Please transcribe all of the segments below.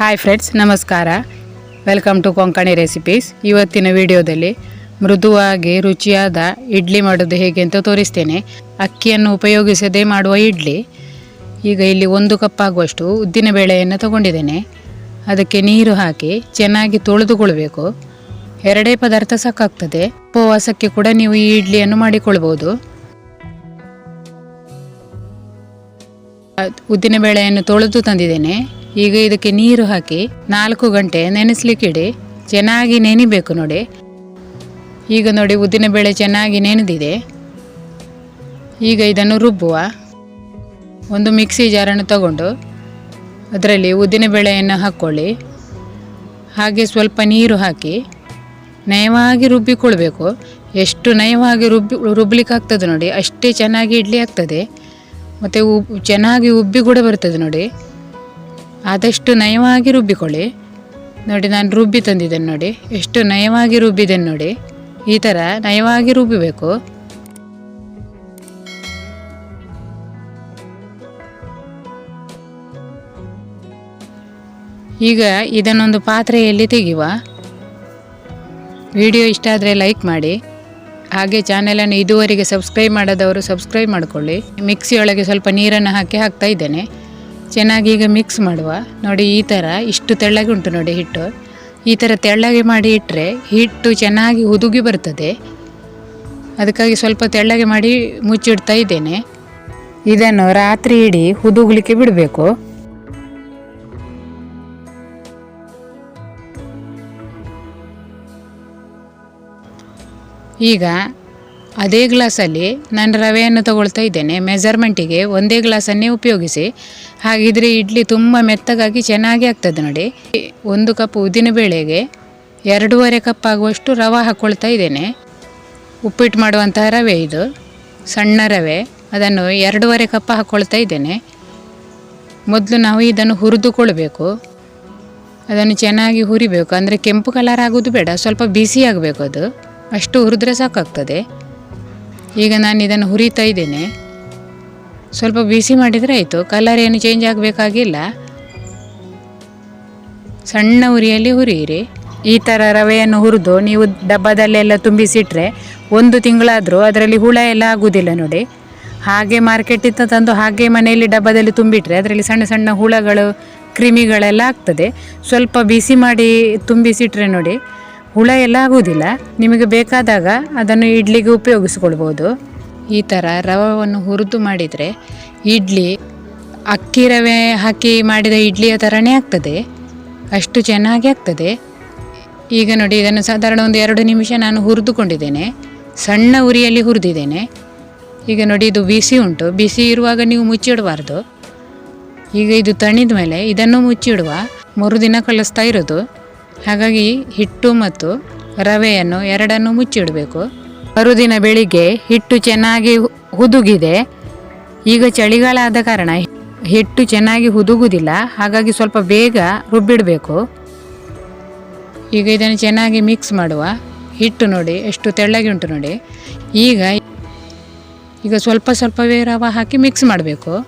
Hi friends ನಮಸ್ಕಾರ. Welcome to Konkani recipes ಇವತ್ತಿನ ವಿಡಿಯೋದಲ್ಲಿ ಮೃದುವಾಗಿ ರುಚಿಯಾದ ಇಡ್ಲಿ ಮಾಡೋದು ಹೇಗೆ ಅಂತ ತೋರಿಸ್ತೇನೆ. ಅಕ್ಕಿಯನ್ನು ಉಪಯೋಗಿಸದೆ ಮಾಡುವ ಇಡ್ಲಿ. ಈಗ ಇಲ್ಲಿ ಒಂದು ಕಪ್ ಆಗುವಷ್ಟು ಉದ್ದಿನ ಬೇಳೆಯನ್ನು ತಗೊಂಡಿದ್ದೇನೆ. ಅದಕ್ಕೆ ನೀರು ಹಾಕಿ ಚೆನ್ನಾಗಿ ತೊಳೆದುಕೊಳ್ಬೇಕು ಎರಡೇ ಪದಾರ್ಥ ಸಾಕಾಗ್ತದೆ. ಉಪವಾಸಕ್ಕೆ ಕೂಡ ನೀವು ಈ ಇಡ್ಲಿಯನ್ನು ಮಾಡಿಕೊಳ್ಬೋದು. ಉದ್ದಿನ ಬೇಳೆಯನ್ನು ತೊಳೆದು ತಂದಿದ್ದೇನೆ. ಈಗ ಇದಕ್ಕೆ ನೀರು ಹಾಕಿ ನಾಲ್ಕು ಗಂಟೆ ನೆನೆಸ್ಲಿಕ್ಕಿಡಿ. ಚೆನ್ನಾಗಿ ನೆನಿಬೇಕು ನೋಡಿ. ಈಗ ನೋಡಿ ಉದ್ದಿನಬೇಳೆ ಚೆನ್ನಾಗಿ ನೆನೆದಿದೆ. ಈಗ ಇದನ್ನು ರುಬ್ಬುವ. ಒಂದು ಮಿಕ್ಸಿ ಜಾರನ್ನು ತಗೊಂಡು ಅದರಲ್ಲಿ ಉದ್ದಿನ ಬೇಳೆಯನ್ನು ಹಾಕ್ಕೊಳ್ಳಿ. ಹಾಗೆ ಸ್ವಲ್ಪ ನೀರು ಹಾಕಿ ನಯವಾಗಿ ರುಬ್ಬಿಕೊಳ್ಬೇಕು. ಎಷ್ಟು ನಯವಾಗಿ ರುಬ್ಬಿ ರುಬ್ಲಿಕ್ಕೆ ಆಗ್ತದೆ ನೋಡಿ. ಅಷ್ಟೇ ಚೆನ್ನಾಗಿ ಇಡ್ಲಿ ಆಗ್ತದೆ ಮತ್ತು ಉಬ್ ಚೆನ್ನಾಗಿ ಉಬ್ಬಿ ಕೂಡ ಬರ್ತದೆ ನೋಡಿ. ಆದಷ್ಟು ನಯವಾಗಿ ರುಬ್ಬಿಕೊಳ್ಳಿ. ನೋಡಿ, ನಾನು ರುಬ್ಬಿ ತಂದಿದ್ದೇನೆ ನೋಡಿ. ಎಷ್ಟು ನಯವಾಗಿ ರುಬ್ಬಿದ್ದೇನೆ ನೋಡಿ. ಈ ಥರ ನಯವಾಗಿ ರುಬ್ಬಬೇಕು ಈಗ ಇದನ್ನೊಂದು ಪಾತ್ರೆಯಲ್ಲಿ ತೆಗೆಯುವ. ವಿಡಿಯೋ ಇಷ್ಟ ಆದರೆ ಲೈಕ್ ಮಾಡಿ. ಹಾಗೆ ಚಾನೆಲನ್ನು ಇದುವರೆಗೆ ಸಬ್ಸ್ಕ್ರೈಬ್ ಮಾಡದವರು ಸಬ್ಸ್ಕ್ರೈಬ್ ಮಾಡಿಕೊಳ್ಳಿ. ಮಿಕ್ಸಿಯೊಳಗೆ ಸ್ವಲ್ಪ ನೀರನ್ನು ಹಾಕಿ ಹಾಕ್ತಾ ಇದ್ದೇನೆ. ಚೆನ್ನಾಗಿ ಈಗ ಮಿಕ್ಸ್ ಮಾಡುವ. ನೋಡಿ ಈ ಥರ ಇಷ್ಟು ತೆಳ್ಳಗೆ ಉಂಟು ನೋಡಿ ಹಿಟ್ಟು. ಈ ಥರ ತೆಳ್ಳಗೆ ಮಾಡಿ ಇಟ್ಟರೆ ಹಿಟ್ಟು ಚೆನ್ನಾಗಿ ಹುದುಗಿ ಬರ್ತದೆ. ಅದಕ್ಕಾಗಿ ಸ್ವಲ್ಪ ತೆಳ್ಳಗೆ ಮಾಡಿ ಮುಚ್ಚಿಡ್ತಾ ಇದ್ದೇನೆ. ಇದನ್ನು ರಾತ್ರಿ ಇಡೀ ಹುದುಗ್ಲಿಕ್ಕೆ ಬಿಡಬೇಕು. ಈಗ ಅದೇ ಗ್ಲಾಸಲ್ಲಿ ನಾನು ರವೆಯನ್ನು ತಗೊಳ್ತಾ ಇದ್ದೇನೆ. ಮೆಜರ್ಮೆಂಟಿಗೆ ಒಂದೇ ಗ್ಲಾಸನ್ನೇ ಉಪಯೋಗಿಸಿ. ಹಾಗಿದ್ರೆ ಇಡ್ಲಿ ತುಂಬ ಮೆತ್ತಗಾಗಿ ಚೆನ್ನಾಗಿ ಆಗ್ತದೆ ನೋಡಿ. ಒಂದು ಕಪ್ ಉದ್ದಿನ ಬೇಳೆಗೆ ಎರಡೂವರೆ ಕಪ್ ಆಗುವಷ್ಟು ರವೆ ಹಾಕ್ಕೊಳ್ತಾ ಇದ್ದೇನೆ. ಉಪ್ಪಿಟ್ಟು ಮಾಡುವಂತಹ ರವೆ ಇದು. ಸಣ್ಣ ರವೆ. ಅದನ್ನು ಎರಡೂವರೆ ಕಪ್ ಹಾಕ್ಕೊಳ್ತಾ ಇದ್ದೇನೆ. ಮೊದಲು ನಾವು ಇದನ್ನು ಹುರಿದುಕೊಳ್ಬೇಕು. ಅದನ್ನು ಚೆನ್ನಾಗಿ ಹುರಿಬೇಕು. ಅಂದರೆ ಕೆಂಪು ಕಲರ್ ಆಗೋದು ಬೇಡ. ಸ್ವಲ್ಪ ಬಿಸಿ ಆಗಬೇಕು ಅದು. ಅಷ್ಟು ಹುರಿದ್ರೆ ಸಾಕಾಗ್ತದೆ. ಈಗ ನಾನು ಇದನ್ನು ಹುರಿತಾ ಇದ್ದೇನೆ. ಸ್ವಲ್ಪ ಬಿಸಿ ಮಾಡಿದರೆ ಆಯಿತು. ಕಲರ್ ಏನು ಚೇಂಜ್ ಆಗಬೇಕಾಗಿಲ್ಲ. ಸಣ್ಣ ಉರಿಯಲ್ಲಿ ಹುರಿಯಿರಿ. ಈ ಥರ ರವೆಯನ್ನು ಹುರಿದು ನೀವು ಡಬ್ಬದಲ್ಲೆಲ್ಲ ತುಂಬಿಸಿಟ್ರೆ ಒಂದು ತಿಂಗಳಾದರೂ ಅದರಲ್ಲಿ ಹುಳ ಎಲ್ಲ ಆಗುವುದಿಲ್ಲ ನೋಡಿ. ಹಾಗೆ ಮಾರ್ಕೆಟಿಂದ ತಂದು ಹಾಗೆ ಮನೆಯಲ್ಲಿ ಡಬ್ಬದಲ್ಲಿ ತುಂಬಿಟ್ರೆ ಅದರಲ್ಲಿ ಸಣ್ಣ ಸಣ್ಣ ಹುಳಗಳು, ಕ್ರಿಮಿಗಳೆಲ್ಲ ಆಗ್ತದೆ. ಸ್ವಲ್ಪ ಬಿಸಿ ಮಾಡಿ ತುಂಬಿಸಿಟ್ರೆ ನೋಡಿ. ಹುಳ ಎಲ್ಲ ಆಗುವುದಿಲ್ಲ. ನಿಮಗೆ ಬೇಕಾದಾಗ ಅದನ್ನು ಇಡ್ಲಿಗೆ ಉಪಯೋಗಿಸ್ಕೊಳ್ಬೋದು. ಈ ಥರ ರವವನ್ನು ಹುರಿದು ಮಾಡಿದರೆ ಇಡ್ಲಿ ಅಕ್ಕಿ ರವೆ ಹಾಕಿ ಮಾಡಿದ ಇಡ್ಲಿಯ ಥರನೇ ಆಗ್ತದೆ. ಅಷ್ಟು ಚೆನ್ನಾಗಿ ಆಗ್ತದೆ. ಈಗ ನೋಡಿ, ಇದನ್ನು ಸಾಧಾರಣ ಒಂದು ಎರಡು ನಿಮಿಷ ನಾನು ಹುರಿದುಕೊಂಡಿದ್ದೇನೆ. ಸಣ್ಣ ಉರಿಯಲ್ಲಿ ಹುರಿದಿದ್ದೇನೆ. ಈಗ ನೋಡಿ, ಇದು ಬಿಸಿ ಉಂಟು. ಬಿಸಿ ಇರುವಾಗ ನೀವು ಮುಚ್ಚಿಡಬಾರ್ದು. ಈಗ ಇದು ತಣಿದ ಮೇಲೆ ಇದನ್ನು ಮುಚ್ಚಿಡುವ. ಮರುದಿನ ಕಳಿಸ್ತಾ ಇರೋದು. ಹಾಗಾಗಿ ಹಿಟ್ಟು ಮತ್ತು ರವೆಯನ್ನು ಎರಡನ್ನು ಮುಚ್ಚಿಡಬೇಕು. ಮರುದಿನ ಬೆಳಿಗ್ಗೆ ಹಿಟ್ಟು ಚೆನ್ನಾಗಿ ಹುದುಗಿದೆ. ಈಗ ಚಳಿಗಾಲ ಆದ ಕಾರಣ ಹಿಟ್ಟು ಚೆನ್ನಾಗಿ ಹುದುಗುವುದಿಲ್ಲ ಹಾಗಾಗಿ ಸ್ವಲ್ಪ ಬೇಗ ರುಬ್ಬಿಡಬೇಕು. ಈಗ ಇದನ್ನು ಚೆನ್ನಾಗಿ ಮಿಕ್ಸ್ ಮಾಡುವ. ಹಿಟ್ಟು ನೋಡಿ, ಎಷ್ಟು ತೆಳ್ಳಗೆ ಉಂಟು ನೋಡಿ. ಈಗ ಈಗ ಸ್ವಲ್ಪ ಸ್ವಲ್ಪವೇ ರವೆ ಹಾಕಿ ಮಿಕ್ಸ್ ಮಾಡಬೇಕು.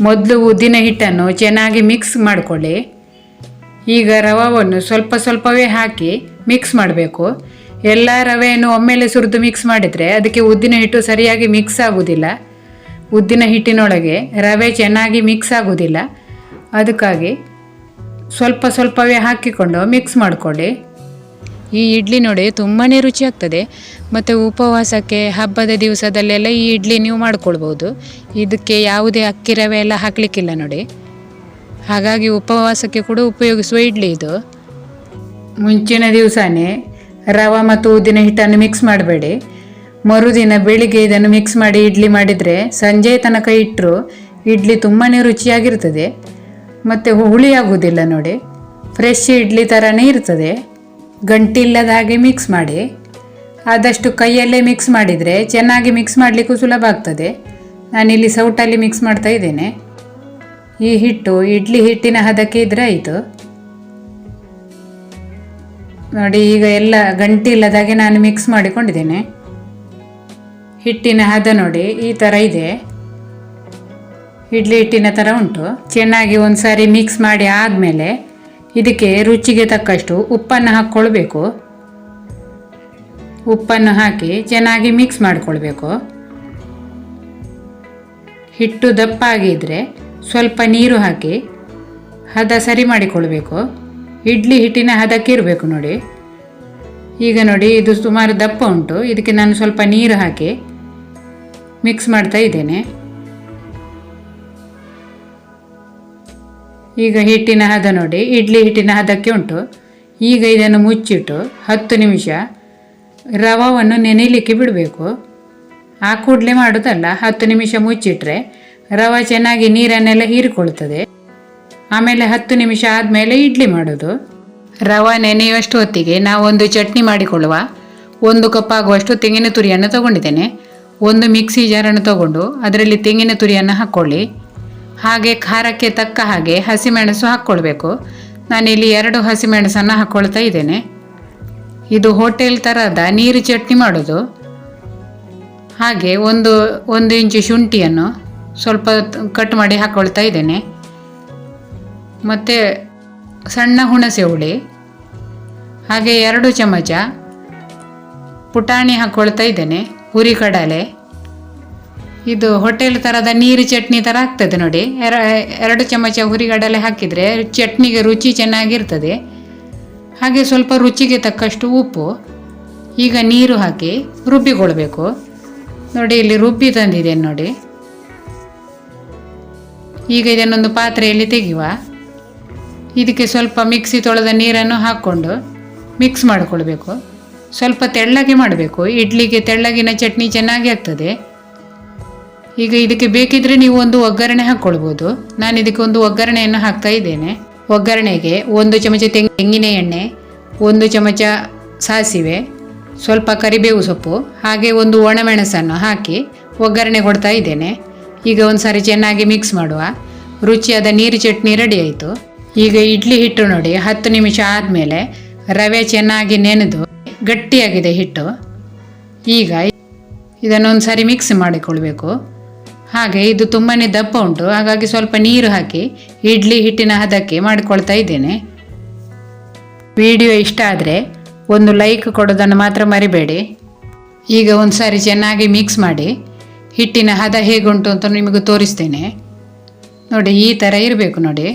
ಮೊದಲು ಉದ್ದಿನ ಹಿಟ್ಟನ್ನು ಚೆನ್ನಾಗಿ ಮಿಕ್ಸ್ ಮಾಡಿಕೊಳ್ಳಿ. ಈಗ ರವವನ್ನು ಸ್ವಲ್ಪ ಸ್ವಲ್ಪವೇ ಹಾಕಿ ಮಿಕ್ಸ್ ಮಾಡಬೇಕು. ಎಲ್ಲ ರವೆಯನ್ನು ಒಮ್ಮೆಲೆ ಸುರಿದು ಮಿಕ್ಸ್ ಮಾಡಿದರೆ ಅದಕ್ಕೆ ಉದ್ದಿನ ಹಿಟ್ಟು ಸರಿಯಾಗಿ ಮಿಕ್ಸ್ ಆಗುವುದಿಲ್ಲ ಉದ್ದಿನ ಹಿಟ್ಟಿನೊಳಗೆ ರವೆ ಚೆನ್ನಾಗಿ ಮಿಕ್ಸ್ ಆಗುವುದಿಲ್ಲ ಅದಕ್ಕಾಗಿ ಸ್ವಲ್ಪ ಸ್ವಲ್ಪವೇ ಹಾಕಿಕೊಂಡು ಮಿಕ್ಸ್ ಮಾಡಿಕೊಳ್ಳಿ. ಈ ಇಡ್ಲಿ ನೋಡಿ ತುಂಬಾ ರುಚಿ ಆಗ್ತದೆ. ಮತ್ತು ಉಪವಾಸಕ್ಕೆ, ಹಬ್ಬದ ದಿವಸದಲ್ಲೆಲ್ಲ ಈ ಇಡ್ಲಿ ನೀವು ಮಾಡ್ಕೊಳ್ಬೋದು. ಇದಕ್ಕೆ ಯಾವುದೇ ಅಕ್ಕಿ ರವೆ ಎಲ್ಲ ಹಾಕಲಿಕ್ಕಿಲ್ಲ ನೋಡಿ. ಹಾಗಾಗಿ ಉಪವಾಸಕ್ಕೆ ಕೂಡ ಉಪಯೋಗಿಸುವ ಇಡ್ಲಿ ಇದು. ಮುಂಚಿನ ದಿವಸನೇ ರವೆ ಮತ್ತು ಉದ್ದಿನ ಹಿಟ್ಟನ್ನು ಮಿಕ್ಸ್ ಮಾಡಬೇಡಿ. ಮರುದಿನ ಬೆಳಿಗ್ಗೆ ಇದನ್ನು ಮಿಕ್ಸ್ ಮಾಡಿ ಇಡ್ಲಿ ಮಾಡಿದರೆ ಸಂಜೆ ತನಕ ಇಟ್ಟರು ಇಡ್ಲಿ ತುಂಬಾ ರುಚಿಯಾಗಿರ್ತದೆ. ಮತ್ತು ಹುಳಿ ಆಗುವುದಿಲ್ಲ ನೋಡಿ. ಫ್ರೆಶ್ ಇಡ್ಲಿ ಥರನೇ ಇರ್ತದೆ. ಗಂಟಿಲ್ಲದ ಹಾಗೆ ಮಿಕ್ಸ್ ಮಾಡಿ. ಆದಷ್ಟು ಕೈಯಲ್ಲೇ ಮಿಕ್ಸ್ ಮಾಡಿದರೆ ಚೆನ್ನಾಗಿ ಮಿಕ್ಸ್ ಮಾಡಲಿಕ್ಕೂ ಸುಲಭ ಆಗ್ತದೆ. ನಾನಿಲ್ಲಿ ಸೌಟಲ್ಲಿ ಮಿಕ್ಸ್ ಮಾಡ್ತಾ ಇದ್ದೇನೆ. ಈ ಹಿಟ್ಟು, ಇಡ್ಲಿ ಹಿಟ್ಟಿನ ಹದಕ್ಕೆ ಇದ್ರೆ ಆಯಿತು. ನೋಡಿ, ಈಗ ಎಲ್ಲ ಗಂಟಿ ಇಲ್ಲದಾಗೆ ನಾನು ಮಿಕ್ಸ್ ಮಾಡಿಕೊಂಡಿದ್ದೇನೆ. ಹಿಟ್ಟಿನ ಹದ ನೋಡಿ, ಈ ಥರ ಇದೆ. ಇಡ್ಲಿ ಹಿಟ್ಟಿನ ಥರ ಉಂಟು. ಚೆನ್ನಾಗಿ ಒಂದು ಸಾರಿ ಮಿಕ್ಸ್ ಮಾಡಿ ಆದಮೇಲೆ ಇದಕ್ಕೆ ರುಚಿಗೆ ತಕ್ಕಷ್ಟು ಉಪ್ಪನ್ನು ಹಾಕ್ಕೊಳ್ಬೇಕು. ಉಪ್ಪನ್ನು ಹಾಕಿ ಚೆನ್ನಾಗಿ ಮಿಕ್ಸ್ ಮಾಡಿಕೊಳ್ಬೇಕು. ಹಿಟ್ಟು ದಪ್ಪ ದಪ್ಪಾಗಿದ್ದರೆ ಸ್ವಲ್ಪ ನೀರು ಹಾಕಿ ಹದ ಸರಿ ಮಾಡಿಕೊಳ್ಬೇಕು. ಇಡ್ಲಿ ಹಿಟ್ಟಿನ ಹದಕ್ಕೆ ಇರಬೇಕು ನೋಡಿ. ಈಗ ನೋಡಿ, ಇದು ಸುಮಾರು ದಪ್ಪ ಉಂಟು. ಇದಕ್ಕೆ ನಾನು ಸ್ವಲ್ಪ ನೀರು ಹಾಕಿ ಮಿಕ್ಸ್ ಮಾಡ್ತಾ ಇದ್ದೇನೆ. ಈಗ ಹಿಟ್ಟಿನ ಹದ ನೋಡಿ, ಇಡ್ಲಿ ಹಿಟ್ಟಿನ ಹದಕ್ಕೆ ಉಂಟು. ಈಗ ಇದನ್ನು ಮುಚ್ಚಿಟ್ಟು ಹತ್ತು ನಿಮಿಷ ರವವನ್ನು ನೆನೆಯಲಿಕ್ಕೆ ಬಿಡಬೇಕು. ಆ ಕೂಡಲೇ ಮಾಡೋದಲ್ಲ, ಹತ್ತು ನಿಮಿಷ ಮುಚ್ಚಿಟ್ರೆ ರವೆ ಚೆನ್ನಾಗಿ ನೀರನ್ನೆಲ್ಲ ಹೀರಿಕೊಳ್ತದೆ ಆಮೇಲೆ ಹತ್ತು ನಿಮಿಷ ಆದಮೇಲೆ ಇಡ್ಲಿ ಮಾಡೋದು. ರವೆ ನೆನೆಯುವಷ್ಟು ಹೊತ್ತಿಗೆ ನಾವು ಒಂದು ಚಟ್ನಿ ಮಾಡಿಕೊಳ್ಳುವ. ಒಂದು ಕಪ್ ಆಗುವಷ್ಟು ತೆಂಗಿನ ತುರಿಯನ್ನು ತಗೊಂಡಿದ್ದೇನೆ. ಒಂದು ಮಿಕ್ಸಿ ಜಾರನ್ನು ತಗೊಂಡು ಅದರಲ್ಲಿ ತೆಂಗಿನ ತುರಿಯನ್ನು ಹಾಕ್ಕೊಳ್ಳಿ. ಹಾಗೆ ಖಾರಕ್ಕೆ ತಕ್ಕ ಹಾಗೆ ಹಸಿಮೆಣಸು ಹಾಕ್ಕೊಳ್ಬೇಕು. ನಾನಿಲ್ಲಿ ಎರಡು ಹಸಿಮೆಣಸನ್ನು ಹಾಕ್ಕೊಳ್ತಾ ಇದ್ದೇನೆ. ಇದು ಹೋಟೆಲ್ ಥರದ ನೀರು ಚಟ್ನಿ ಮಾಡೋದು. ಹಾಗೆ ಒಂದು ಒಂದು ಇಂಚು ಶುಂಠಿಯನ್ನು ಸ್ವಲ್ಪ ಕಟ್ ಮಾಡಿ ಹಾಕ್ಕೊಳ್ತಾ ಇದ್ದೇನೆ. ಮತ್ತು ಸಣ್ಣ ಹುಣಸೆ ಹುಳಿ, ಹಾಗೆ ಎರಡು ಚಮಚ ಪುಟಾಣಿ ಹಾಕ್ಕೊಳ್ತಾ ಇದ್ದೇನೆ ಹುರಿ ಕಡಲೆ. ಇದು ಹೋಟೆಲ್ ಥರದ ನೀರು ಚಟ್ನಿ ಥರ ಆಗ್ತದೆ ನೋಡಿ. ಎರ, ಎರಡು ಚಮಚ ಹುರಿಗಡಲೆ ಹಾಕಿದರೆ ಚಟ್ನಿಗೆ ರುಚಿ ಚೆನ್ನಾಗಿರ್ತದೆ. ಹಾಗೆ ಸ್ವಲ್ಪ ರುಚಿಗೆ ತಕ್ಕಷ್ಟು ಉಪ್ಪು, ಈಗ ನೀರು ಹಾಕಿ ರುಬ್ಬಿಕೊಳ್ಬೇಕು. ನೋಡಿ, ಇಲ್ಲಿ ರುಬ್ಬಿ ತಂದಿದ್ದೇನೆ ನೋಡಿ. ಈಗ ಇದನ್ನೊಂದು ಪಾತ್ರೆಯಲ್ಲಿ ತೆಗೆಯುವ. ಇದಕ್ಕೆ ಸ್ವಲ್ಪ ಮಿಕ್ಸಿ ತೊಳೆದ ನೀರನ್ನು ಹಾಕ್ಕೊಂಡು ಮಿಕ್ಸ್ ಮಾಡಿಕೊಳ್ಬೇಕು. ಸ್ವಲ್ಪ ತೆಳ್ಳಗೆ ಮಾಡಬೇಕು. ಇಡ್ಲಿಗೆ ತೆಳ್ಳಗಿನ ಚಟ್ನಿ ಚೆನ್ನಾಗಿ ಆಗ್ತದೆ. ಈಗ ಇದಕ್ಕೆ ಬೇಕಿದ್ರೆ ನೀವು ಒಂದು ಒಗ್ಗರಣೆ ಹಾಕ್ಕೊಳ್ಬೋದು. ನಾನು ಇದಕ್ಕೆ ಒಂದು ಒಗ್ಗರಣೆಯನ್ನು ಹಾಕ್ತಾ ಇದ್ದೇನೆ. ಒಗ್ಗರಣೆಗೆ ಒಂದು ಚಮಚ ತೆಂಗ್, ತೆಂಗಿನ ಎಣ್ಣೆ, ಒಂದು ಚಮಚ ಸಾಸಿವೆ, ಸ್ವಲ್ಪ ಕರಿಬೇವು ಸೊಪ್ಪು, ಹಾಗೆ ಒಂದು ಒಣಮೆಣಸನ್ನು ಹಾಕಿ ಒಗ್ಗರಣೆ ಕೊಡ್ತಾ ಇದ್ದೇನೆ. ಈಗ ಒಂದು ಸಾರಿ ಚೆನ್ನಾಗಿ ಮಿಕ್ಸ್ ಮಾಡುವ. ರುಚಿಯಾದ ನೀರು ಚಟ್ನಿ ರೆಡಿ ಆಯಿತು. ಈಗ ಇಡ್ಲಿ ಹಿಟ್ಟು ನೋಡಿ, ಹತ್ತು ನಿಮಿಷ ಆದಮೇಲೆ ರವೆ ಚೆನ್ನಾಗಿ ನೆನೆದು ಗಟ್ಟಿಯಾಗಿದೆ ಹಿಟ್ಟು. ಈಗ ಇದನ್ನೊಂದು ಸಾರಿ ಮಿಕ್ಸ್ ಮಾಡಿಕೊಳ್ಬೇಕು. ಹಾಗೆ ಇದು ತುಂಬಾ ದಪ್ಪ ಉಂಟು, ಹಾಗಾಗಿ ಸ್ವಲ್ಪ ನೀರು ಹಾಕಿ ಇಡ್ಲಿ ಹಿಟ್ಟಿನ ಹದಕ್ಕೆ ಮಾಡಿಕೊಳ್ತಾ ಇದ್ದೇನೆ. ವಿಡಿಯೋ ಇಷ್ಟ ಆದರೆ ಒಂದು ಲೈಕ್ ಕೊಡೋದನ್ನು ಮಾತ್ರ ಮರಿಬೇಡಿ. ಈಗ ಒಂದು ಸಾರಿ ಚೆನ್ನಾಗಿ ಮಿಕ್ಸ್ ಮಾಡಿ ಹಿಟ್ಟಿನ ಹದ ಹೇಗುಂಟು ಅಂತ ನಿಮಗೆ ತೋರಿಸ್ತೇನೆ. ನೋಡಿ, ಈ ಥರ ಇರಬೇಕು ನೋಡಿ.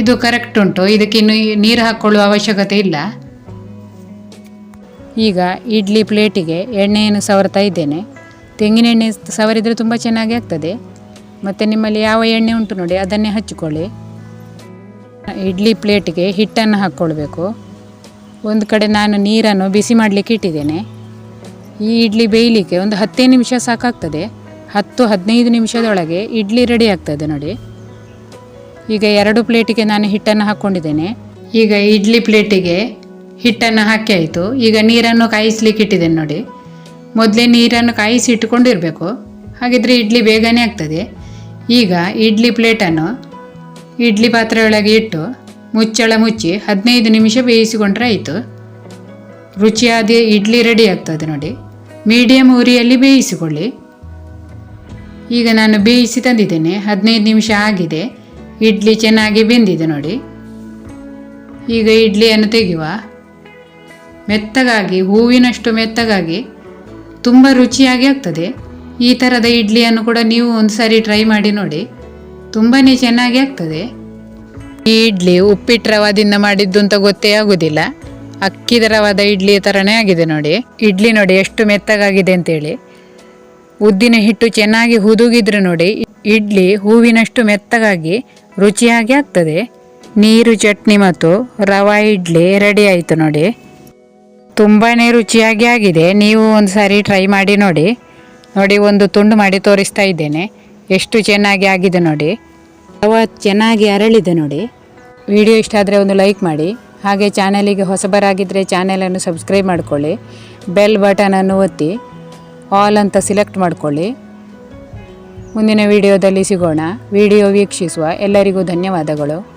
ಇದು ಕರೆಕ್ಟ್ ಉಂಟು. ಇದಕ್ಕೆ ಇನ್ನು ನೀರು ಹಾಕ್ಕೊಳ್ಳುವ ಅವಶ್ಯಕತೆ ಇಲ್ಲ. ಈಗ ಇಡ್ಲಿ ಪ್ಲೇಟಿಗೆ ಎಣ್ಣೆಯನ್ನು ಸವರ್ತಾ ಇದ್ದೇನೆ. ತೆಂಗಿನ ಎಣ್ಣೆ ಸವರಿದರೆ ತುಂಬ ಚೆನ್ನಾಗಿ ಆಗ್ತದೆ. ಮತ್ತು ನಿಮ್ಮಲ್ಲಿ ಯಾವ ಎಣ್ಣೆ ಉಂಟು ನೋಡಿ, ಅದನ್ನೇ ಹಚ್ಚಿಕೊಳ್ಳಿ ಇಡ್ಲಿ ಪ್ಲೇಟಿಗೆ ಹಿಟ್ಟನ್ನು ಹಾಕ್ಕೊಳ್ಬೇಕು. ಒಂದು ಕಡೆ ನಾನು ನೀರನ್ನು ಬಿಸಿ ಮಾಡಲಿಕ್ಕೆ ಇಟ್ಟಿದ್ದೇನೆ. ಈ ಇಡ್ಲಿ ಬೇಯಲಿಕ್ಕೆ ಒಂದು ಹತ್ತೇ ನಿಮಿಷ ಸಾಕಾಗ್ತದೆ. ಹತ್ತು, ಹದಿನೈದು ನಿಮಿಷದೊಳಗೆ ಇಡ್ಲಿ ರೆಡಿ ಆಗ್ತದೆ ನೋಡಿ. ಈಗ ಎರಡು ಪ್ಲೇಟಿಗೆ ನಾನು ಹಿಟ್ಟನ್ನು ಹಾಕ್ಕೊಂಡಿದ್ದೇನೆ. ಈಗ ಇಡ್ಲಿ ಪ್ಲೇಟಿಗೆ ಹಿಟ್ಟನ್ನು ಹಾಕಿ ಆಯಿತು. ಈಗ ನೀರನ್ನು ಕಾಯಿಸ್ಲಿಕ್ಕೆ ಇಟ್ಟಿದ್ದೇನೆ ನೋಡಿ. ಮೊದಲೇ ನೀರನ್ನು ಕಾಯಿಸಿ ಇಟ್ಕೊಂಡಿರಬೇಕು. ಹಾಗಿದ್ರೆ ಇಡ್ಲಿ ಬೇಗನೆ ಆಗ್ತದೆ. ಈಗ ಇಡ್ಲಿ ಪ್ಲೇಟನ್ನು ಇಡ್ಲಿ ಪಾತ್ರೆಯೊಳಗೆ ಇಟ್ಟು ಮುಚ್ಚಳ ಮುಚ್ಚಿ ಹದಿನೈದು ನಿಮಿಷ ಬೇಯಿಸಿಕೊಂಡ್ರೆ ಆಯಿತು. ರುಚಿಯಾದ ಇಡ್ಲಿ ರೆಡಿ ಆಗ್ತದೆ ನೋಡಿ. ಮೀಡಿಯಮ್ ಉರಿಯಲ್ಲಿ ಬೇಯಿಸಿಕೊಳ್ಳಿ. ಈಗ ನಾನು ಬೇಯಿಸಿ ತಂದಿದ್ದೇನೆ. ಹದಿನೈದು ನಿಮಿಷ ಆಗಿದೆ. ಇಡ್ಲಿ ಚೆನ್ನಾಗಿ ಬೆಂದಿದೆ ನೋಡಿ. ಈಗ ಇಡ್ಲಿಯನ್ನು ತೆಗೆಯುವ. ಮೆತ್ತಗಾಗಿ, ಹೂವಿನಷ್ಟು ಮೆತ್ತಗಾಗಿ ತುಂಬ ರುಚಿಯಾಗಿ ಆಗ್ತದೆ. ಈ ಥರದ ಇಡ್ಲಿಯನ್ನು ಕೂಡ ನೀವು ಒಂದು ಸಾರಿ ಟ್ರೈ ಮಾಡಿ ನೋಡಿ. ತುಂಬಾ ಚೆನ್ನಾಗಿ ಆಗ್ತದೆ. ಈ ಇಡ್ಲಿ ಉಪ್ಪಿಟ್ಟು ರವಾದಿಂದ ಮಾಡಿದ್ದು ಅಂತ ಗೊತ್ತೇ ಆಗುದಿಲ್ಲ. ಅಕ್ಕಿದ ರವಾದ ಇಡ್ಲಿ ಥರನೇ ಆಗಿದೆ ನೋಡಿ. ಇಡ್ಲಿ ನೋಡಿ ಎಷ್ಟು ಮೆತ್ತಗಾಗಿದೆ ಅಂತೇಳಿ. ಉದ್ದಿನ ಹಿಟ್ಟು ಚೆನ್ನಾಗಿ ಹುದುಗಿದ್ರೆ ನೋಡಿ, ಇಡ್ಲಿ ಹೂವಿನಷ್ಟು ಮೆತ್ತಗಾಗಿ ರುಚಿಯಾಗಿ ಆಗ್ತದೆ. ನೀರು, ಚಟ್ನಿ ಮತ್ತು ರವಾ ಇಡ್ಲಿ ರೆಡಿ ಆಯಿತು ನೋಡಿ. ತುಂಬಾ ರುಚಿಯಾಗಿ ಆಗಿದೆ. ನೀವು ಒಂದು ಸಾರಿ ಟ್ರೈ ಮಾಡಿ ನೋಡಿ. ನೋಡಿ, ಒಂದು ತುಂಡು ಮಾಡಿ ತೋರಿಸ್ತಾ ಇದ್ದೇನೆ. ಎಷ್ಟು ಚೆನ್ನಾಗಿ ಆಗಿದೆ ನೋಡಿ. ರವಾ ಚೆನ್ನಾಗಿ ಅರಳಿದೆ ನೋಡಿ. ವಿಡಿಯೋ ಇಷ್ಟ ಆದರೆ ಒಂದು ಲೈಕ್ ಮಾಡಿ. ಹಾಗೆ ಚಾನಲಿಗೆ ಹೊಸಬರಾಗಿದ್ದರೆ ಚಾನೆಲನ್ನು ಸಬ್ಸ್ಕ್ರೈಬ್ ಮಾಡಿಕೊಳ್ಳಿ, ಬೆಲ್ ಬಟನನ್ನು ಒತ್ತಿ, ಆಲ್ ಅಂತ ಸಿಲೆಕ್ಟ್ ಮಾಡ್ಕೊಳ್ಳಿ. ಮುಂದಿನ ವಿಡಿಯೋದಲ್ಲಿ ಸಿಗೋಣ. ವಿಡಿಯೋ ವೀಕ್ಷಿಸುವ ಎಲ್ಲರಿಗೂ ಧನ್ಯವಾದಗಳು.